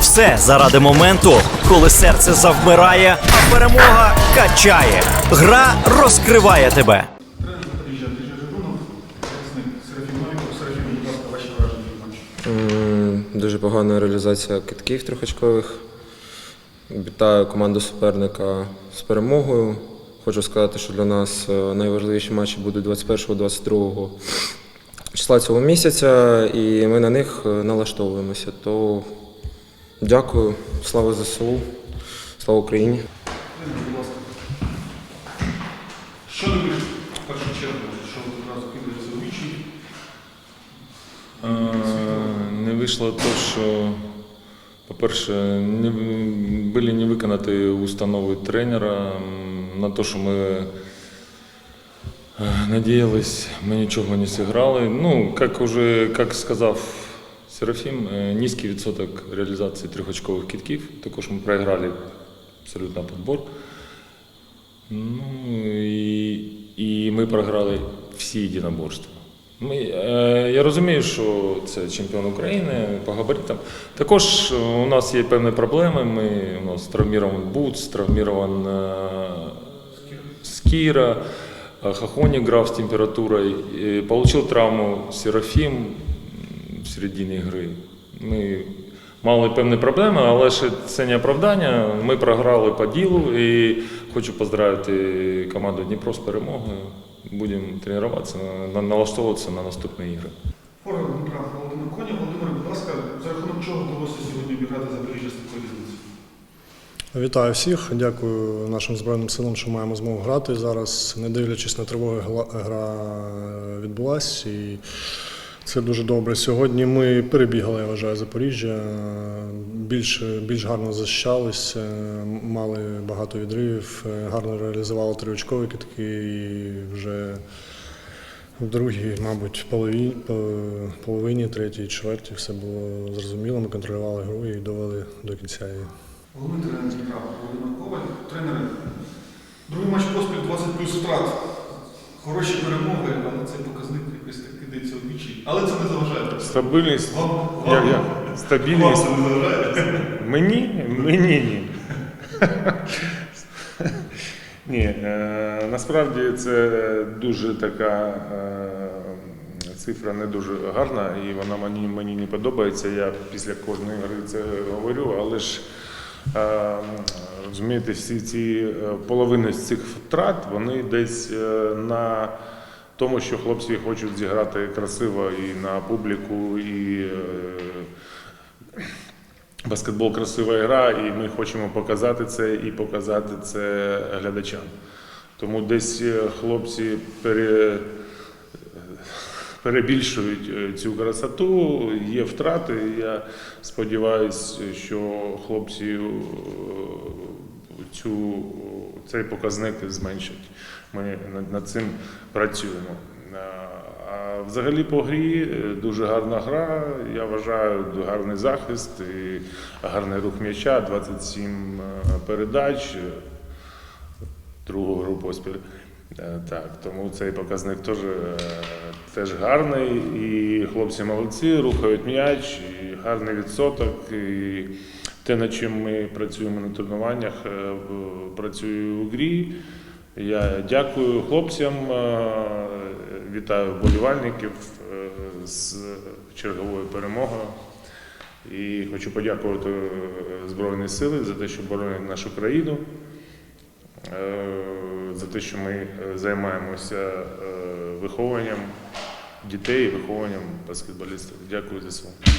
Все заради моменту, коли серце завмирає, а перемога качає. Гра розкриває тебе. Дуже погана реалізація китків трьохочкових. Вітаю команду суперника з перемогою. Хочу сказати, що для нас е, найважливіші матчі будуть 21-22 числа цього місяця, і ми на них е, налаштовуємося. То дякую, слава ЗСУ, слава Україні. Що не в першу чергу, що ви одразу кидаєте у вічі? Не вийшло то, що, по-перше, не, були не виконати установи тренера на те, що ми е, надіялись, ми нічого не зіграли. Ну, як уже як сказав Серафім, е, низький відсоток реалізації трьохочкових кітків. Також ми програли абсолютно підбор. Ну і, і ми програли всі єдиноборства. Ми, е, я розумію, що це чемпіон України по габаритам. Також у нас є певні проблеми. Ми, у нас травмірований Буц, травмірован е, Скіра, е, Хахонік грав з температурою. І травму Серафім м, в середині гри. Ми мали певні проблеми, але ж це не оправдання. Ми програли по ділу і хочу поздравити команду Дніпро з перемогою. Будемо тренуватися, налаштовуватися на наступні ігри. Дніпра Володимир Коня. Володимир, будь ласка, за рахунок чого вдалося сьогодні обіграти Запоріжжя з такою? Вітаю всіх. Дякую нашим збройним силам, що маємо змогу грати зараз. Не дивлячись на тривоги, гра відбулась і це дуже добре. Сьогодні ми перебігали, я вважаю, Запоріжжя. Більш, більш гарно захищались, мали багато відривів, гарно реалізували триочкові китки і вже в другій, мабуть, половині, половині третій, четвертій все було зрозуміло. Ми контролювали гру і довели до кінця її. Головний тренер Дніпра Володимир Коваль. Тренери, другий матч поспіль 20 плюс втрат. Хороші перемоги, але цей показник якось так кидається вічі. Але це не заважає. Стабільність. Вам, вам, як? вам Стабільність. це не заважає? Мені? Мені ні. Ні, е, насправді це дуже така е, цифра не дуже гарна, і вона мені, мені не подобається. Я після кожної гри це говорю, але ж розумієте, всі ці е, половини з цих втрат вони десь е, на тому, що хлопці хочуть зіграти красиво і на публіку, і е, Баскетбол красива гра, і ми хочемо показати це і показати це глядачам. Тому десь е, хлопці пере, перебільшують е, цю красоту, є втрати. Я сподіваюся, що хлопці е, цю, цей показник зменшать. Ми над- цим працюємо. А- взагалі по грі е, дуже гарна гра. Я вважаю, гарний захист і гарний рух м'яча, 27 е, передач, другу гру поспіль. Е, Так, тому цей показник теж, е, теж гарний. І хлопці молодці, рухають м'яч, і гарний відсоток. І те, над чим ми працюємо на тренуваннях, е, працюю у грі. Я дякую хлопцям, вітаю вболівальників з черговою перемогою. І хочу подякувати Збройні Сили за те, що боронять нашу країну, те, що ми е, займаємося е, вихованням дітей, вихованням баскетболістів. Дякую за це.